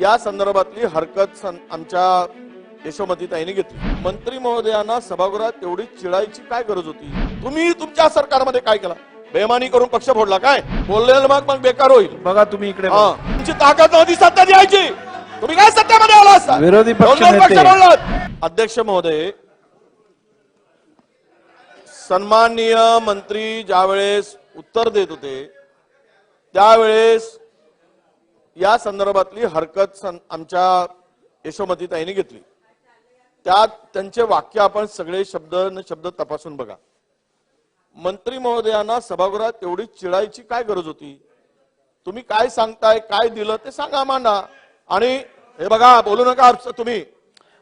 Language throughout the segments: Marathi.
या संदर्भातली हरकत आमच्या यशोमतीताईने घेतली. मंत्री महोदयांना सभागृहात तेवढी चिडायची काय गरज होती? तुम्ही तुमच्या सरकारमध्ये काय केला? बेमानी करून पक्ष फोडला काय? बोललेलं मग मग बेकार होईल. बघा तुम्ही इकडे हा. तुमची ताकद नव्हती सत्ता द्यायची. तुम्ही काय सत्तेमध्ये आला असता? विरोधी पक्ष. अध्यक्ष महोदय सन्माननीय मंत्री ज्यावेळेस उत्तर देत होते त्यावेळेस या संदर्भातली हरकत सं- आमच्या यशोमतीताईने घेतली. त्यात त्यांचे वाक्य आपण सगळे शब्द न शब्द तपासून बघा. मंत्री महोदयांना सभागृहात तेवढी चिडायची काय गरज होती? तुम्ही काय सांगताय काय दिलं ते सांगा मांडा. आणि हे बघा बोलू नका तुम्ही.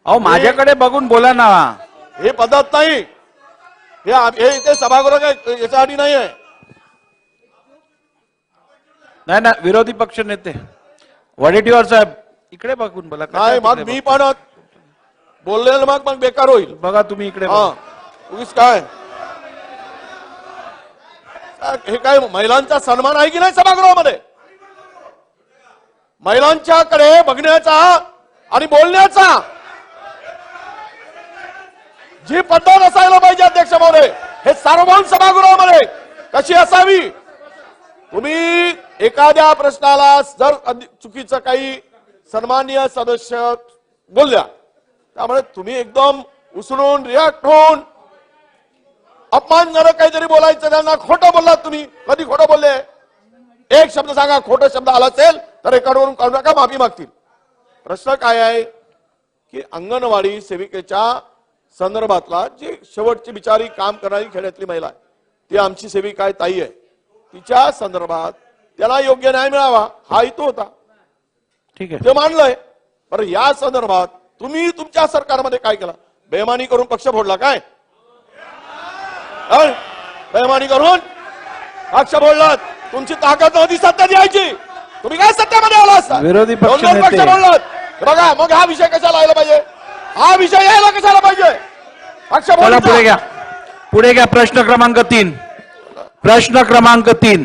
अहो माझ्याकडे बघून बोला ना. हे पद्धत नाही. हे हे इथे सभागृह काय याच्यासाठी नाही आहे नाही ना विरोधी पक्ष नेते. वडेट्टीवार साहेब इकडे बघून बोला नाही मग मी पण बोललेलं मग मग बेकार होईल. बघ- तुम्ही इकडे हा. उगीच काय? हे काय महिलांचा सन्मान आहे की नाही सभागृहामध्ये? महिलांच्याकडे बघण्याचा आणि बोलण्याचा. जी पद्धत असायला पाहिजे अध्यक्ष महोदय हे सार्वभौम सभागृहामध्ये कशी असावी? तुम्ही एखाद्या प्रश्नाला जर चुकीचं काही सन्मान्य सदस्य बोलल्या त्यामुळे तुम्ही एकदम उसळून रिॲक्ट होऊन अपमानजनक काहीतरी बोलायचं त्यांना खोटं बोललात तुम्ही कधी खोटं बोलले? एक शब्द सांगा खोटं शब्द आला असेल तर रेकॉर्डवरून काढू नका माफी मागतील. प्रश्न काय आहे? की अंगणवाडी सेविकेच्या संदर्भातला जी शेवटची बिचारी काम करणारी खेड्यातली महिला आहे ती आमची सेविका आहे ताई आहे. तिच्या संदर्भात त्याला योग्य न्याय मिळावा हा हेतू होता. ठीक आहे. ते मानलंय. बरं या संदर्भात तुम्ही तुमच्या सरकारमध्ये काय केला? बेमानी करून पक्ष फोडला काय? बेमानी करून पक्ष फोडलात. तुमची ताकद नव्हती सत्ता द्यायची. तुम्ही काय सत्तेमध्ये आला असता? विरोधी पक्ष. बोललात बघा मग हा विषय कशाला यायला पाहिजे? हा विषय यायला कशाला पाहिजे? पक्ष. पुढे घ्या. पुढे घ्या प्रश्न क्रमांक तीन. प्रश्न क्रमांक तीन.